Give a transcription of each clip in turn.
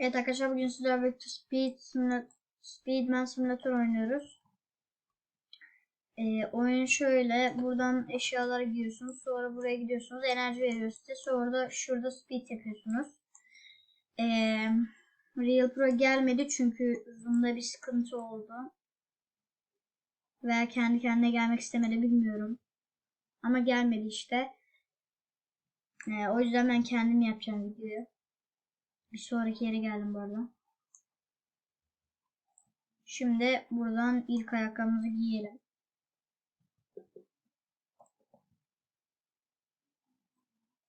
Evet arkadaşlar bugün sizlerle birlikte Speed Simula- Speedman Simulator oynuyoruz. Ee, oyun şöyle. Buradan eşyalara giriyorsunuz. Sonra buraya gidiyorsunuz. Enerji veriyor size. Sonra da şurada speed yapıyorsunuz. Ee, Real Pro gelmedi çünkü zoom'da bir sıkıntı oldu. Veya kendi kendine gelmek istemedi bilmiyorum. Ama gelmedi işte. Ee, o yüzden ben kendim yapacağım videoyu. Bir sonraki yere geldim bu arada. Şimdi buradan ilk ayakkabımızı giyelim.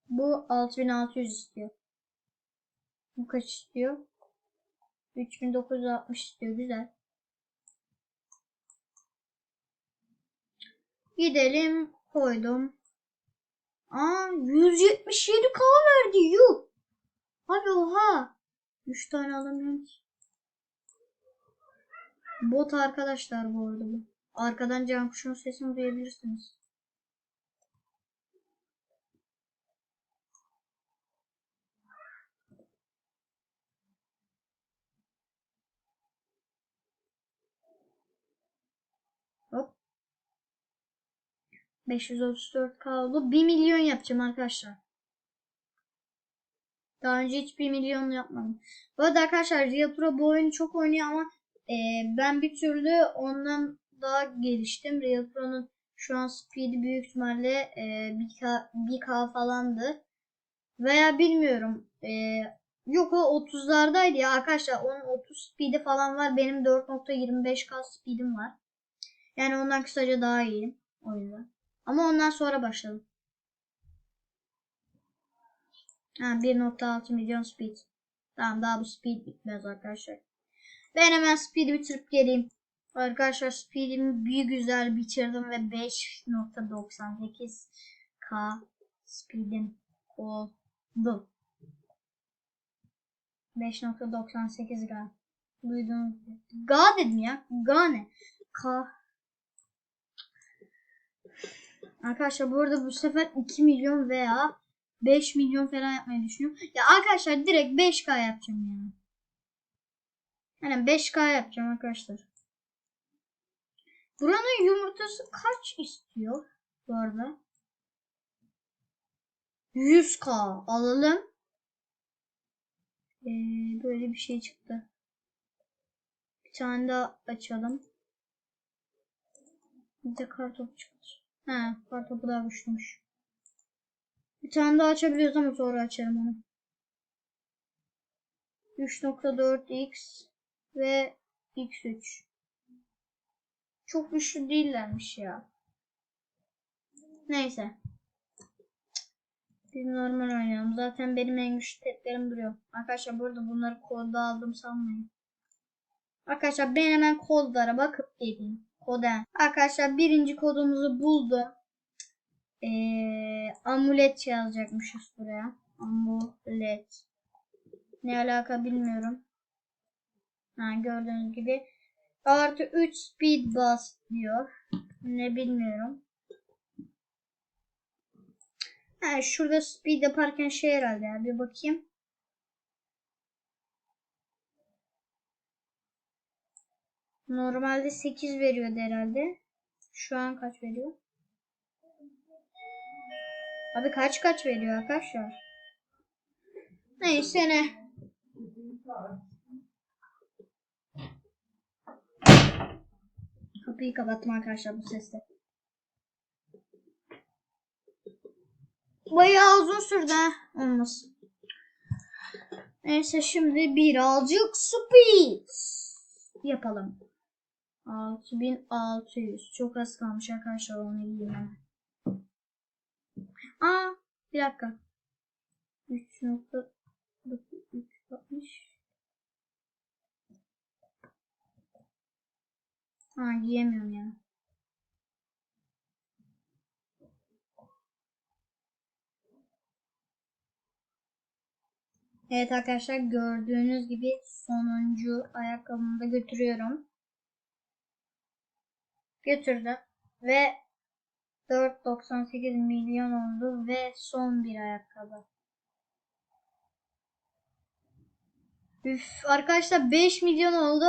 Bu 6600 istiyor. Bu kaç istiyor? 3960 istiyor. Güzel. Gidelim. Koydum. Aa 177k verdi. Yuh. Abi oha. 3 tane alamıyorum ki. Bot arkadaşlar bu arada bu. Arkadan can kuşun sesini duyabilirsiniz. Hop. 534 kaldı. 1 milyon yapacağım arkadaşlar. Daha önce hiç 1 milyon yapmadım. Bu arada arkadaşlar Real Pro bu oyunu çok oynuyor ama e, ben bir türlü ondan daha geliştim. Real Pro'nun şu an speed'i büyük ihtimalle e, 1K, 1K falandı. Veya bilmiyorum. E, yok o 30'lardaydı ya arkadaşlar. Onun 30 speed'i falan var. Benim 4.25K speed'im var. Yani ondan kısaca daha iyiyim oyunda. Ama ondan sonra başladım. Ha 1.6 milyon speed. Tamam daha bu speed bitmez arkadaşlar. Ben hemen speed'i bitirip geleyim. Arkadaşlar speed'imi bir güzel bitirdim ve 5.98k speed'im oldu. 5.98 ga. Duydunuz. Ga dedim ya. Ga ne? K. Arkadaşlar bu arada bu sefer 2 milyon veya 5 milyon falan yapmayı düşünüyorum. Ya arkadaşlar direkt 5K yapacağım yani. Yani 5K yapacağım arkadaşlar. Buranın yumurtası kaç istiyor bu arada? 100K alalım. Ee, böyle bir şey çıktı. Bir tane daha açalım. Bir de kartopu çıktı. He, kartopu daha güçlüymüş. Bir tane daha açabiliyoruz ama sonra açarım onu. 3.4x ve x3. Çok güçlü değillermiş ya. Neyse. Biz normal oynayalım. Zaten benim en güçlü petlerim duruyor. Arkadaşlar burada bunları kodda aldım sanmayın. Arkadaşlar ben hemen kodlara bakıp geleyim. Koda. Arkadaşlar birinci kodumuzu buldum. Ee, amulet yazacakmışız buraya. Amulet. Ne alaka bilmiyorum. Ha, gördüğünüz gibi. Artı 3 speed bus diyor. Ne bilmiyorum. Ha, şurada speed yaparken şey herhalde ya. Bir bakayım. Normalde 8 veriyordu herhalde. Şu an kaç veriyor? Abi kaç kaç veriyor arkadaşlar? Neyse ne. Kapıyı kapattım arkadaşlar bu sesle. Bayağı uzun sürdü. Olmasın. Neyse şimdi birazcık speed yapalım. 6600. Çok az kalmış arkadaşlar yiyeyim hemen. Aa bir dakika. 3.360 Ha giyemiyorum ya. Evet arkadaşlar gördüğünüz gibi sonuncu ayakkabımı da götürüyorum. Götürdüm ve 4.98 milyon oldu ve son bir ayakkabı. Üf, arkadaşlar 5 milyon oldu.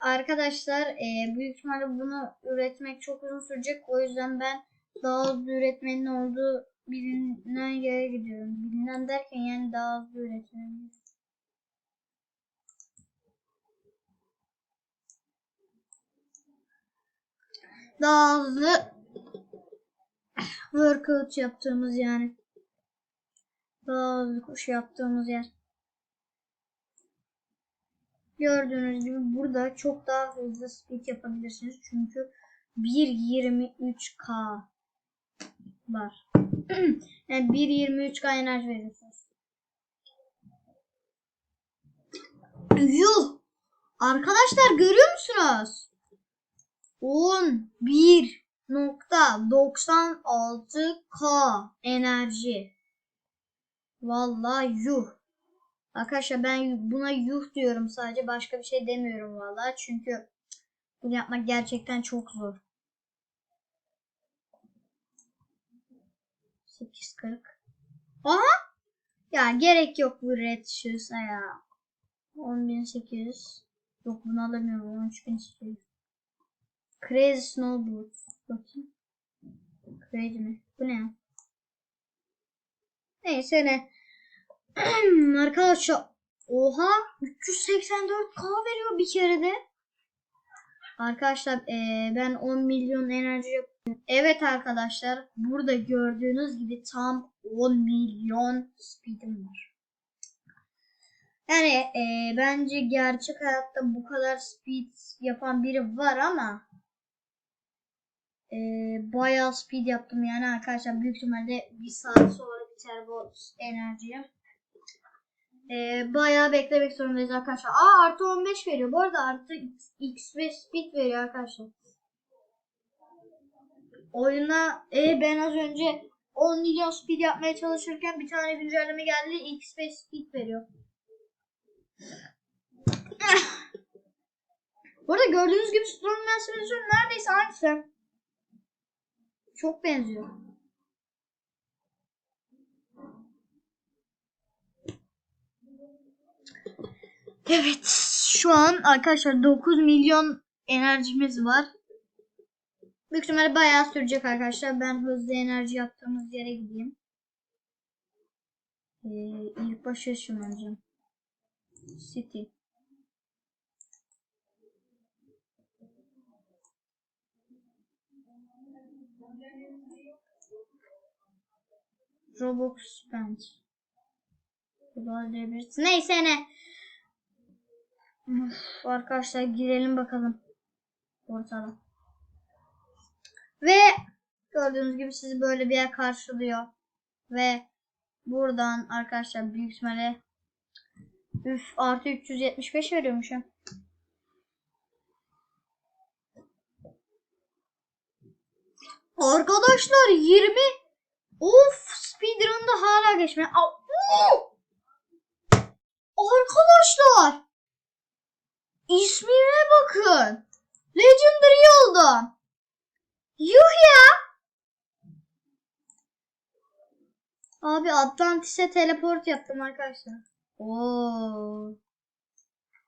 Arkadaşlar e, büyük ihtimalle bunu üretmek çok uzun sürecek. O yüzden ben daha hızlı üretmenin olduğu bilinen yere gidiyorum. Bilinen derken yani daha hızlı üretmenin. Daha hızlı workout yaptığımız yani. Hızlı koşu yaptığımız yer. Gördüğünüz gibi burada çok daha hızlı speed yapabilirsiniz. Çünkü 1.23k var. yani 1.23k enerji veriyorsunuz. Yuh! Arkadaşlar görüyor musunuz? 11.96k enerji. Vallahi yuh. Arkadaşlar ben buna yuh diyorum sadece başka bir şey demiyorum vallahi çünkü bunu yapmak gerçekten çok zor. 8.40 Aha! Ya gerek yok bu red shoes'a ya. 10.800 Yok bunu alamıyorum 13.800 Crazy Snow Boots Bakayım. Crazy mi? Bu ne? Neyse ne. Arkadaşlar oha 384k veriyor bir kerede. Arkadaşlar eee, ben 10 milyon enerji yapıyorum. Evet arkadaşlar burada gördüğünüz gibi tam 10 milyon speedim var. Yani eee, bence gerçek hayatta bu kadar speed yapan biri var ama eee bayağı speed yaptım yani arkadaşlar büyük ihtimalle bir saat sonra biter bu enerjiyim. Ee, bayağı beklemek zorundayız arkadaşlar. Aa artı 15 veriyor. Bu arada artı X ve speed veriyor arkadaşlar. Oyuna e, ben az önce 10 milyon speed yapmaya çalışırken bir tane güncelleme geldi. X ve speed veriyor. Bu arada gördüğünüz gibi Stormman Simulator neredeyse aynısı. Çok benziyor. Evet şu an arkadaşlar 9 milyon enerjimiz var. Büyük ihtimalle bayağı sürecek arkadaşlar. Ben hızlı enerji yaptığımız yere gideyim. Ee, ilk başa ışınlanacağım. City. Robux spent. Neyse ne. Uf, arkadaşlar girelim bakalım. Ortada. Ve gördüğünüz gibi sizi böyle bir yer karşılıyor. Ve buradan arkadaşlar büyük ihtimalle üf artı 375 veriyormuşum. Arkadaşlar 20 Of speedrun'da hala geçme. Arkadaşlar İsmine bakın. Legendary oldum. Yuh ya. Abi Atlantis'e teleport yaptım arkadaşlar. Oo.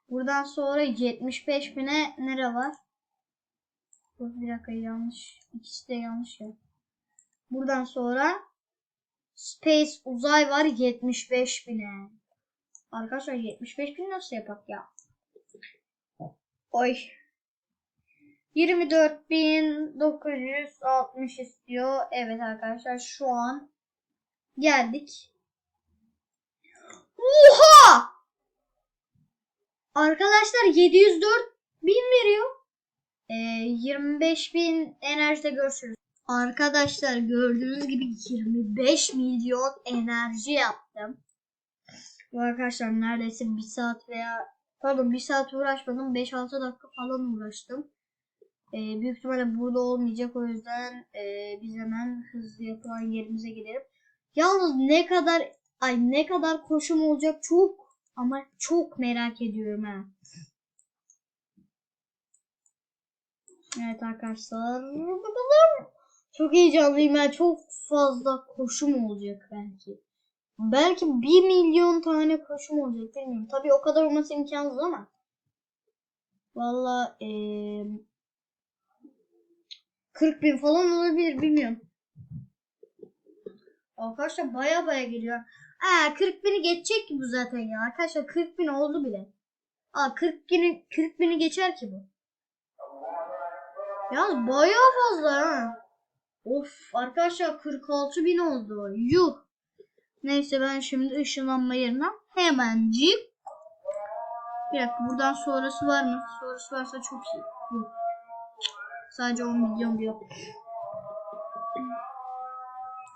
Buradan sonra 75 bine nere var? Bir dakika yanlış. İkisi de yanlış ya. Buradan sonra Space uzay var 75 bine. Arkadaşlar 75 bin nasıl yapak ya? Oy. 24.960 istiyor. Evet arkadaşlar şu an geldik. Oha! Arkadaşlar 704 bin veriyor. Ee, 25 bin enerjide görüşürüz. Arkadaşlar gördüğünüz gibi 25 milyon enerji yaptım. Bu arkadaşlar neredeyse bir saat veya pardon bir saat uğraşmadım. 5-6 dakika falan uğraştım. Ee, büyük ihtimalle burada olmayacak o yüzden e, biz hemen hızlı yapılan yerimize gidelim. Yalnız ne kadar ay ne kadar koşum olacak çok ama çok merak ediyorum ha. Evet arkadaşlar. Çok heyecanlıyım ben. Çok fazla koşum olacak belki. Belki 1 milyon tane koşum olacak bilmiyorum. Tabii o kadar olması imkansız ama. Valla eee 40 bin falan olabilir bilmiyorum. Arkadaşlar baya baya geliyor. Aa 40 bini geçecek ki bu zaten ya. Arkadaşlar 40 bin oldu bile. Aa 40 bini, 40 bini geçer ki bu. Yalnız baya fazla ha. Of arkadaşlar 46 bin oldu. Yuh. Neyse ben şimdi ışınlanma yerine hemencik. Bir dakika buradan sonrası var mı? Sonrası varsa çok iyi. Yok. Sadece 10 milyon diyor.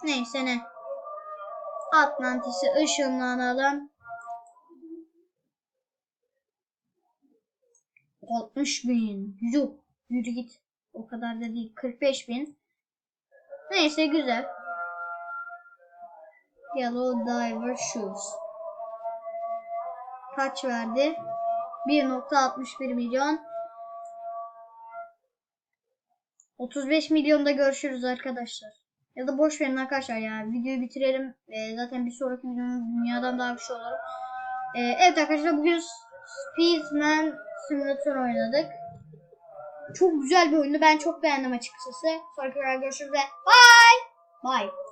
Neyse ne. Atlantis'i ışınlanalım. 60 bin. Yuh. Yürü git. O kadar da değil. 45 bin. Neyse güzel. Yellow Diver Shoes. Kaç verdi? 1.61 milyon. 35 milyonda görüşürüz arkadaşlar. Ya da boş verin arkadaşlar ya. Videoyu bitirelim. Ee, zaten bir sonraki videomuz dünyadan daha şey olur. Ee, evet arkadaşlar bugün Speedman Simulator oynadık. Çok güzel bir oyundu. Ben çok beğendim açıkçası. Sonraki görüşürüz bye. Bye.